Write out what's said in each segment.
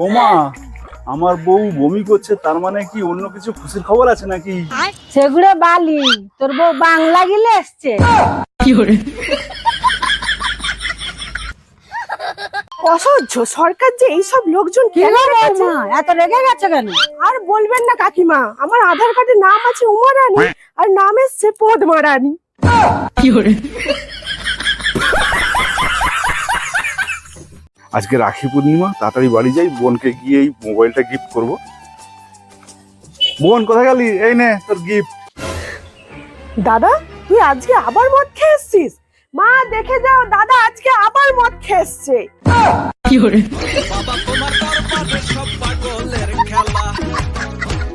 ওমা আমার বউ বমি করছে তার মানে কি অন্য কিছু খুশির খবর আছে নাকি? সেগুলো বালি তোর বউ বাংলা গিলে এসছে অসহ্য সরকার যে এইসব লোকজন কি কেন এত রেগে গেছে কেন? আর বলবেন না কাকিমা আমার আধার কার্ডে নাম আছে উমা রানী আর নাম এসছে পদ্মা রানী আজকে রাখি পূর্ণিমা তাড়াতাড়ি বাড়ি যাই বোনকে গিয়ে এই মোবাইলটা গিফট করব। বোন কোথায় গেলি? এই নে তোর গিফট দাদা তুই আজকে আবার মদ খেয়ে এসছিস? মা দেখে যাও দাদা আজকে আবার মদ খেয়ে এসছে। বাবা তোমার দরবারে সব পাগলের খেলা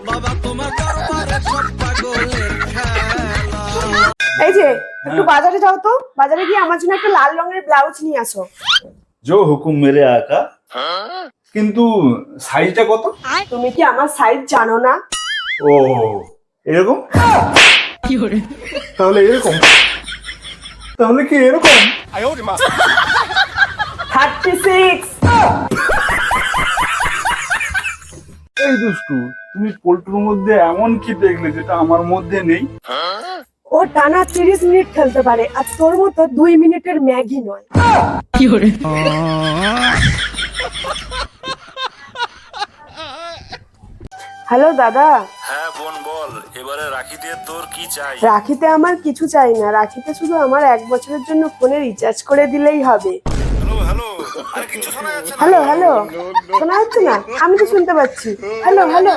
বাবা তোমার দরবারে সব পাগলের খেলা এই যে একটু বাজারে যাও তো। বাজারে গিয়ে আমার জন্য একটা লাল রঙের ব্লাউজ নিয়ে আসো। জো হুকুম মেরে আকা কিন্তু সাইজটা কত তুমি কি আমার সাইজ জানো না ও এরকম তাহলে এরকম তাহলে কি এরকম থার্টি সিক্স এই দুষ্টু তুমি পোল্ট্রির মধ্যে এমন কি দেখলে যেটা আমার মধ্যে নেই? ও টানা তিরিশ মিনিট খেলতে পারে আর তোর মতো দুই মিনিটের ম্যাগি নয়। হ্যালো দাদা। হ্যাঁ বোন বল। এবারে রাখিতে তোর কি চাই? রাখিতে আমার কিছু চাই না রাখিতে শুধু আমার এক বছরের জন্য ফোনে রিচার্জ করে দিলেই হবে। Hello hello. আরে কিছু শোনা যাচ্ছে না। Hello hello. শোনা যাচ্ছে না? আমি তো শুনতে পাচ্ছি। Hello hello.